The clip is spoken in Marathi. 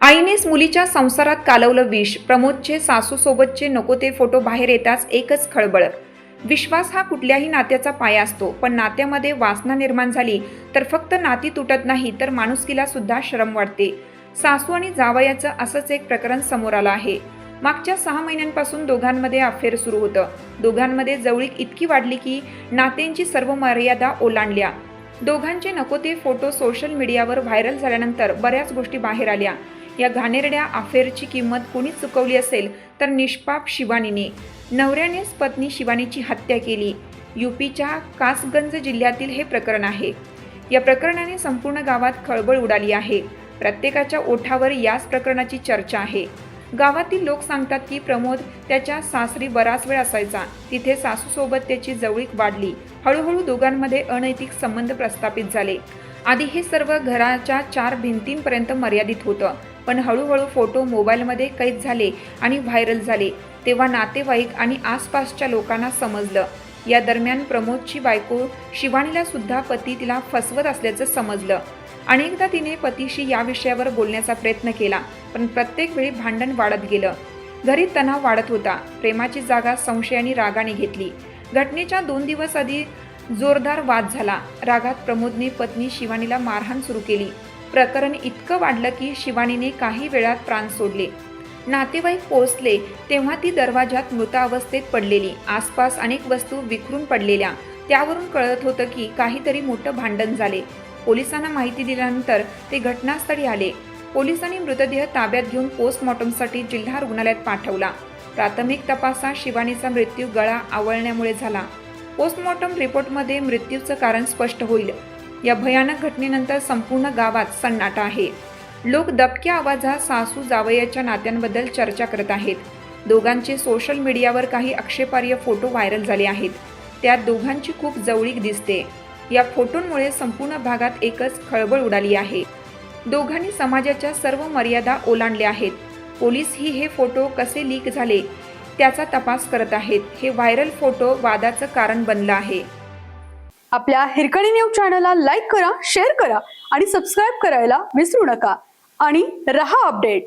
आईनेच मुलीच्या संसारात कालवलं विष. प्रमोदचे सासूसोबतचे नको ते फोटो बाहेर येताच एकच खळबळ. विश्वास हा कुठल्याही नात्याचा पाया असतो पण नात्यामध्ये वासना निर्माण झाली तर फक्त नाती तुटत नाही तर माणुसकीला सुद्धा श्रम वाटते सासू आणि जावयाचं असंच एक प्रकरण समोर आलं आहे. मागच्या सहा महिन्यांपासून दोघांमध्ये अफेअर सुरू होतं. दोघांमध्ये जवळीक इतकी वाढली की नात्यांची सर्व मर्यादा ओलांडल्या. दोघांचे नको ते फोटो सोशल मीडियावर व्हायरल झाल्यानंतर बऱ्याच गोष्टी बाहेर आल्या. या घाणेरड्या अफेअरची किंमत कोणी चुकवली असेल तर निष्पाप शिवानीने. नवऱ्यानेच पत्नी शिवानीची हत्या केली. यूपीच्या कासगंज जिल्ह्यातील हे प्रकरण आहे. या प्रकरणाने संपूर्ण गावात खळबळ उडाली आहे. प्रत्येकाच्या ओठावर याच प्रकरणाची चर्चा आहे. गावातील लोक सांगतात की प्रमोद त्याच्या सासरी बराच वेळ असायचा. तिथे सासूसोबत त्याची जवळीक वाढली. हळूहळू दोघांमध्ये अनैतिक संबंध प्रस्थापित झाले. आधी हे सर्व घराच्या चार भिंतींपर्यंत मर्यादित होतं. पण हळूहळू फोटो मोबाईलमध्ये कैद झाले आणि व्हायरल झाले. तेव्हा नातेवाईक आणि आसपासच्या लोकांना समजलं. या दरम्यान प्रमोदची बायको शिवानीला सुद्धा पती तिला फसवत असल्याचं समजलं. अनेकदा तिने पतीशी या विषयावर बोलण्याचा प्रयत्न केला पण प्रत्येक वेळी भांडण वाढत गेलं. घरी तणाव वाढत होता. प्रेमाची जागा संशय आणि रागाने घेतली. घटनेच्या दोन दिवस आधी जोरदार वाद झाला. रागात प्रमोदने पत्नी शिवानीला मारहाण सुरू केली. प्रकरण इतकं वाढलं की शिवानीने काही वेळात प्राण सोडले. नातेवाईक पोहोचले तेव्हा ती दरवाजात मृतावस्थेत पडलेली. आसपास अनेक वस्तू विखरून पडलेल्या. त्यावरून कळत होतं की काहीतरी मोठं भांडण झाले. पोलिसांना माहिती दिल्यानंतर ते घटनास्थळी आले. पोलिसांनी मृतदेह ताब्यात घेऊन पोस्टमॉर्टमसाठी जिल्हा रुग्णालयात पाठवला. प्राथमिक तपासात शिवानीचा मृत्यू गळा आवळण्यामुळे झाला. पोस्टमॉर्टम रिपोर्टमध्ये मृत्यूचं कारण स्पष्ट होईल. या भयानक घटनेनंतर संपूर्ण गावात सन्नाटा आहे. लोक दबक्या आवाजात सासू जावयाच्या नात्यांबद्दल चर्चा करत आहेत. दोघांचे सोशल मीडियावर काही आक्षेपार्ह फोटो व्हायरल झाले आहेत. त्यात दोघांची खूप जवळीक दिसते. या फोटोंमुळे संपूर्ण भागात एकच खळबळ उडाली आहे. दोघांनी समाजाच्या सर्व मर्यादा ओलांडल्या आहेत. पोलीस ही हे फोटो कसे लीक झाले त्याचा तपास करत आहेत. हे व्हायरल फोटो वादाचं कारण बनलं आहे. आपल्या हिरकणी न्यूज चॅनलला लाईक करा शेअर करा आणि सबस्क्राईब करायला विसरू नका. आणि रहा अपडेट.